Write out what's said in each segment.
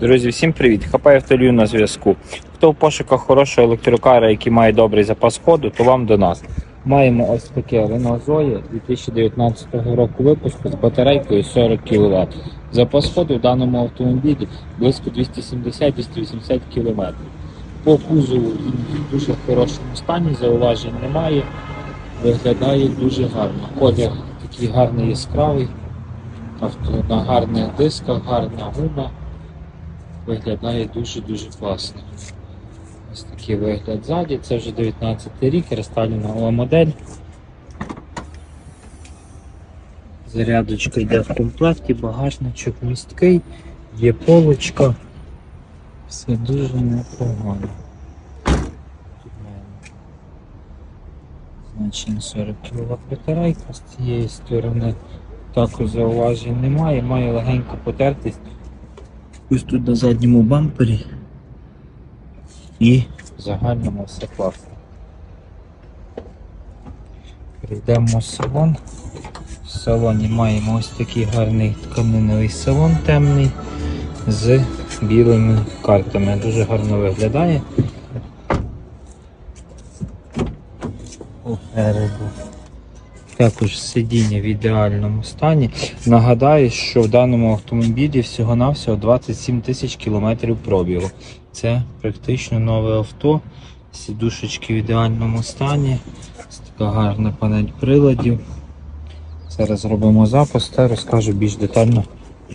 Друзі, всім привіт! Хапай автолію на зв'язку. Хто в пошуках хорошого електрокара, який має добрий запас ходу, то вам до нас. Маємо ось таке Renault Zoe 2019 року випуску з батарейкою 40 кВт. Запас ходу в даному автомобілі близько 270-280 км. По кузову він в дуже хорошому стані, зауважень немає. Виглядає дуже гарно. Колір такий гарний яскравий, авто на гарних дисках, гарна гума виглядає дуже-дуже класно. Ось такий вигляд ззаді, це вже 19 рік, рестайлінгова модель. Зарядочка йде в комплекті, багажничок місткий, є полочка. Все дуже непогано. Тут значення 40 кВт батарейка, з цієї сторони також зауважень немає, має легеньку потертість. Ось тут на задньому бампері і в загальному все класно. Перейдемо в салон. В салоні маємо ось такий гарний тканиновий салон темний з білими картами. Дуже гарно виглядає. Попереду. Також сидіння в ідеальному стані. Нагадаю, що в даному автомобілі всього-навсього 27 тисяч кілометрів пробігу. Це практично нове авто. Сідушечки в ідеальному стані. Ось така гарна панель приладів. Зараз зробимо запуск та розкажу більш детально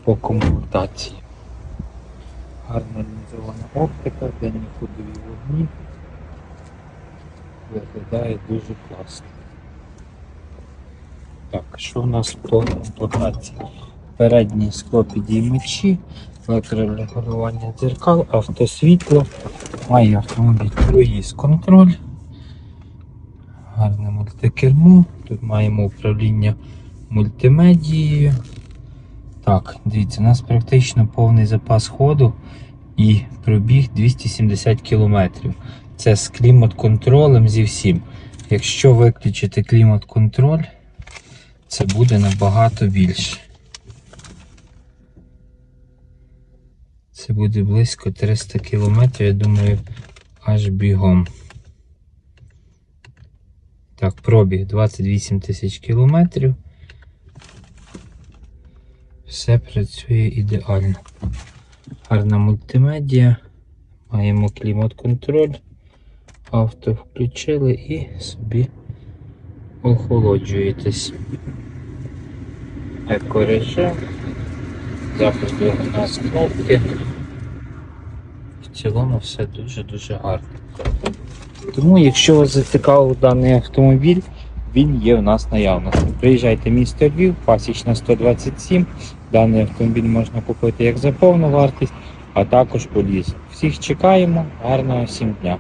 по комплектації. Гарна лінзована оптика, денні ходові вогні. Виглядає дуже класно. Так, що в нас по комплектації? Передні скло підіймачі, електрорегулювання дзеркал, автосвітло, має автомобіль круїз контроль, гарне мультикермо, тут маємо управління мультимедією. Так, дивіться, у нас практично повний запас ходу і пробіг 270 км. Це з клімат-контролем зі всім. Якщо виключити клімат-контроль, це буде набагато більше. Це буде близько 300 кілометрів, я думаю, аж бігом. Так, пробіг 28 тисяч кілометрів. Все працює ідеально. Гарна мультимедіа. Маємо клімат-контроль. Авто включили і собі охолоджуєтесь. Екорежим. Запуск двигуна з кнопки. В цілому все дуже-дуже гарно. Тому, якщо вас зацікавив даний автомобіль, він є в нас наявності. Приїжджайте в місто Львів, пасічна 127. Даний автомобіль можна купити як за повну вартість, а також по лізу. Всіх чекаємо, гарного всім дня!